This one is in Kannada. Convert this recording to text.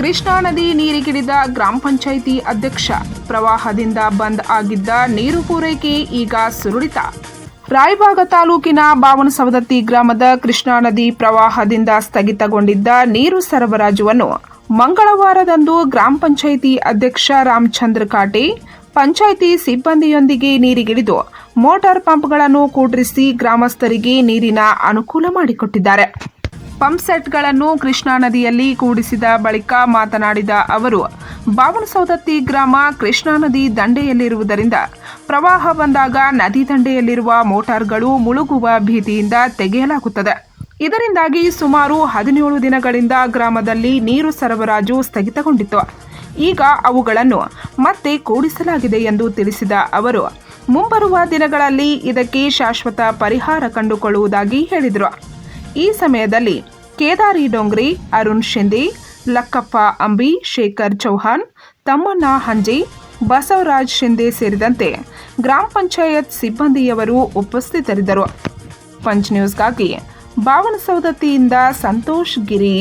ಕೃಷ್ಣಾ ನದಿ ನೀರಿಗಿಳಿದ ಗ್ರಾಮ ಪಂಚಾಯಿತಿ ಅಧ್ಯಕ್ಷ. ಪ್ರವಾಹದಿಂದ ಬಂದ್ ಆಗಿದ್ದ ನೀರು ಪೂರೈಕೆ ಈಗ ಸುರುಳಿತ. ರಾಯಬಾಗ ತಾಲೂಕಿನ ಬಾವನಸವದತ್ತಿ ಗ್ರಾಮದ ಕೃಷ್ಣಾ ನದಿ ಪ್ರವಾಹದಿಂದ ಸ್ಥಗಿತಗೊಂಡಿದ್ದ ನೀರು ಸರಬರಾಜುವನ್ನು ಮಂಗಳವಾರದಂದು ಗ್ರಾಮ ಪಂಚಾಯಿತಿ ಅಧ್ಯಕ್ಷ ರಾಮಚಂದ್ರ ಕಾಟೆ, ಪಂಚಾಯಿತಿ ಸಿಬ್ಬಂದಿಯೊಂದಿಗೆ ನೀರಿಗಿಳಿದು ಮೋಟಾರ್ ಪಂಪ್ಗಳನ್ನು ಕೂಡರಿಸಿ ಗ್ರಾಮಸ್ಥರಿಗೆ ನೀರಿನ ಅನುಕೂಲ ಮಾಡಿಕೊಟ್ಟಿದ್ದಾರೆ. ಪಂಪ್ ಸೆಟ್ಗಳನ್ನು ಕೃಷ್ಣಾ ನದಿಯಲ್ಲಿ ಕೂಡಿಸಿದ ಬಳಿಕ ಮಾತನಾಡಿದ ಅವರು, ಬಾವನಸೌದತ್ತಿ ಗ್ರಾಮ ಕೃಷ್ಣಾ ನದಿ ದಂಡೆಯಲ್ಲಿರುವುದರಿಂದ ಪ್ರವಾಹ ಬಂದಾಗ ನದಿ ದಂಡೆಯಲ್ಲಿರುವ ಮೋಟಾರ್ಗಳು ಮುಳುಗುವ ಭೀತಿಯಿಂದ ತೆಗೆಯಲಾಗುತ್ತದೆ. ಇದರಿಂದಾಗಿ ಸುಮಾರು ಹದಿನೇಳು ದಿನಗಳಿಂದ ಗ್ರಾಮದಲ್ಲಿ ನೀರು ಸರಬರಾಜು ಸ್ಥಗಿತಗೊಂಡಿತ್ತು. ಈಗ ಅವುಗಳನ್ನು ಮತ್ತೆ ಕೂಡಿಸಲಾಗಿದೆ ಎಂದು ತಿಳಿಸಿದ ಅವರು, ಮುಂಬರುವ ದಿನಗಳಲ್ಲಿ ಇದಕ್ಕೆ ಶಾಶ್ವತ ಪರಿಹಾರ ಕಂಡುಕೊಳ್ಳುವುದಾಗಿ ಹೇಳಿದರು. ಈ ಸಮಯದಲ್ಲಿ ಕೇದಾರಿ ಡೊಂಗ್ರಿ, ಅರುಣ್ ಶಿಂದೆ ಲಕ್ಕಪ್ಪ ಅಂಬಿ, ಶೇಖರ್ ಚೌಹಾಣ್, ತಮ್ಮಣ್ಣ ಹಂಜಿ, ಬಸವರಾಜ್ ಶಿಂದೆ ಸೇರಿದಂತೆ ಗ್ರಾಮ ಪಂಚಾಯತ್ ಸಿಬ್ಬಂದಿಯವರು ಉಪಸ್ಥಿತರಿದ್ದರು. ಪಂಚ್ ನ್ಯೂಸ್ಗಾಗಿ ಬಾವನಸೌದತ್ತಿಯಿಂದ ಸಂತೋಷ್ ಗಿರಿ.